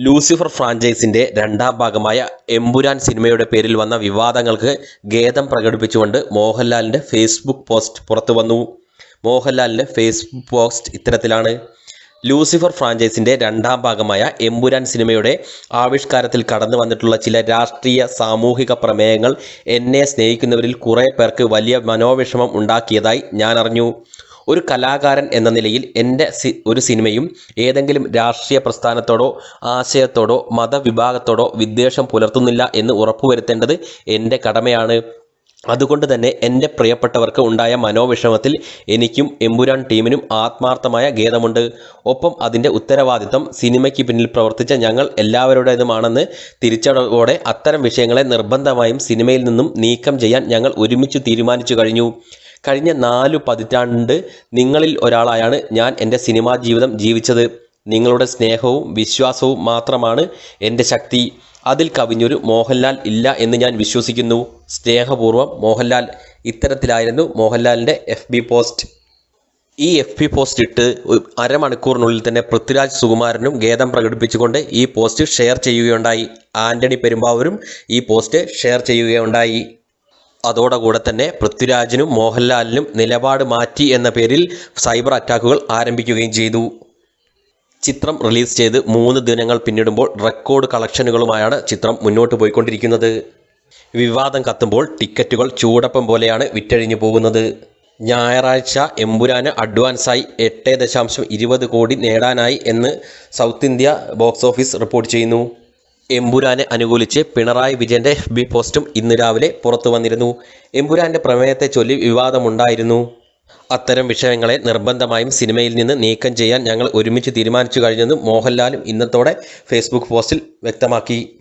Lucifer ഫ്രാഞ്ചൈസിന്റെ രണ്ടാം ഭാഗമായ എമ്പുരാൻ സിനിമയുടെ പേരിൽ വന്ന വിവാദങ്ങൾക്ക് ഖേദം പ്രകടിപ്പിച്ചുകൊണ്ട് മോഹൻലാലിന്റെ ഫേസ്ബുക്ക് പോസ്റ്റ് പുറത്തു വന്നു. മോഹൻലാലിന്റെ ഫേസ്ബുക്ക് പോസ്റ്റ് ഇത്തരത്തിലാണ്. ലൂസിഫർ ഫ്രാഞ്ചൈസിന്റെ രണ്ടാം ഭാഗമായ എമ്പുരാൻ സിനിമയുടെ ആവിഷ്കാരത്തിൽ കടന്നു വന്നിട്ടുള്ള ചില രാഷ്ട്രീയ സാമൂഹിക പ്രമേയങ്ങൾ എന്നെ സ്നേഹിക്കുന്നവരിൽ കുറേ പേർക്ക് വലിയ മനോവിഷമം ഉണ്ടാക്കിയതായി ഞാൻ അറിഞ്ഞു. ഒരു കലാകാരൻ എന്ന നിലയിൽ എന്റെ ഒരു സിനിമയും ഏതെങ്കിലും രാഷ്ട്രീയ പ്രസ്ഥാനത്തോടോ ആശയത്തോടോ മതവിഭാഗത്തോടോ വിദ്വേഷം പുലർത്തുന്നില്ല എന്ന് ഉറപ്പുവരുത്തേണ്ടത് എന്റെ കടമയാണ്. അതുകൊണ്ട് തന്നെ എന്റെ പ്രിയപ്പെട്ടവർക്ക് ഉണ്ടായ മനോവിഷമത്തിൽ എനിക്കും എമ്പുരാൻ ടീമിനും ആത്മാർത്ഥമായ ഖേദമുണ്ട്. ഒപ്പം അതിന്റെ ഉത്തരവാദിത്തം സിനിമയ്ക്ക് പിന്നിൽ പ്രവർത്തിച്ച ഞങ്ങൾ എല്ലാവരുടേതുമാണെന്ന് തിരിച്ചടവോടെ അത്തരം വിഷയങ്ങളെ നിർബന്ധമായും സിനിമയിൽ നിന്നും നീക്കം ചെയ്യാൻ ഞങ്ങൾ ഒരുമിച്ച് തീരുമാനിച്ചു കഴിഞ്ഞു. കഴിഞ്ഞ നാലു പതിറ്റാണ്ട് നിങ്ങളിൽ ഒരാളായാണ് ഞാൻ എന്റെ സിനിമാ ജീവിതം ജീവിച്ചത്. നിങ്ങളുടെ സ്നേഹവും വിശ്വാസവും മാത്രമാണ് എന്റെ ശക്തി. അതിൽ കവിഞ്ഞൊരു മോഹൻലാൽ ഇല്ല എന്ന് ഞാൻ വിശ്വസിക്കുന്നു. സ്നേഹപൂർവം മോഹൻലാൽ. ഇത്തരത്തിലായിരുന്നു മോഹൻലാലിന്റെ എഫ് പോസ്റ്റ്. ഈ എഫ് പി പോസ്റ്റ് ഇട്ട് അരമണിക്കൂറിനുള്ളിൽ തന്നെ പൃഥ്വിരാജ് സുകുമാരനും ഖേദം പ്രകടിപ്പിച്ചുകൊണ്ട് ഈ പോസ്റ്റ് ഷെയർ ചെയ്യുകയുണ്ടായി. ആന്റണി പെരുമ്പാവൂരും ഈ പോസ്റ്റ് ഷെയർ ചെയ്യുകയുണ്ടായി. അതോടുകൂടെ തന്നെ പൃഥ്വിരാജിനും മോഹൻലാലിനും നിലപാട് മാറ്റി എന്ന പേരിൽ സൈബർ അറ്റാക്കുകൾ ആരംഭിക്കുകയും ചെയ്തു. ചിത്രം റിലീസ് ചെയ്ത് മൂന്ന് ദിനങ്ങൾ പിന്നിടുമ്പോൾ റെക്കോർഡ് കളക്ഷനുകളുമായാണ് ചിത്രം മുന്നോട്ട് പോയിക്കൊണ്ടിരിക്കുന്നത്. വിവാദം കത്തുമ്പോൾ ടിക്കറ്റുകൾ ചൂടപ്പം പോലെയാണ് വിറ്റഴിഞ്ഞു പോകുന്നത്. ഞായറാഴ്ച എമ്പുരാന് അഡ്വാൻസായി എട്ട് ദശാംശം ഇരുപത് കോടി നേടാനായി എന്ന് south India box office report ചെയ്യുന്നു. എമ്പുരാനെ അനുകൂലിച്ച് പിണറായി വിജയന്റെ എഫ് ബി പോസ്റ്റും ഇന്ന് രാവിലെ പുറത്തു വന്നിരുന്നു. എമ്പുരാന്റെ പ്രമേയത്തെ ചൊല്ലി വിവാദമുണ്ടായിരുന്നു. അത്തരം വിഷയങ്ങളെ നിർബന്ധമായും സിനിമയിൽ നിന്ന് നീക്കം ചെയ്യാൻ ഞങ്ങൾ ഒരുമിച്ച് തീരുമാനിച്ചു കഴിഞ്ഞെന്നും മോഹൻലാലും ഇന്നത്തോടെ ഫേസ്ബുക്ക് പോസ്റ്റിൽ വ്യക്തമാക്കി.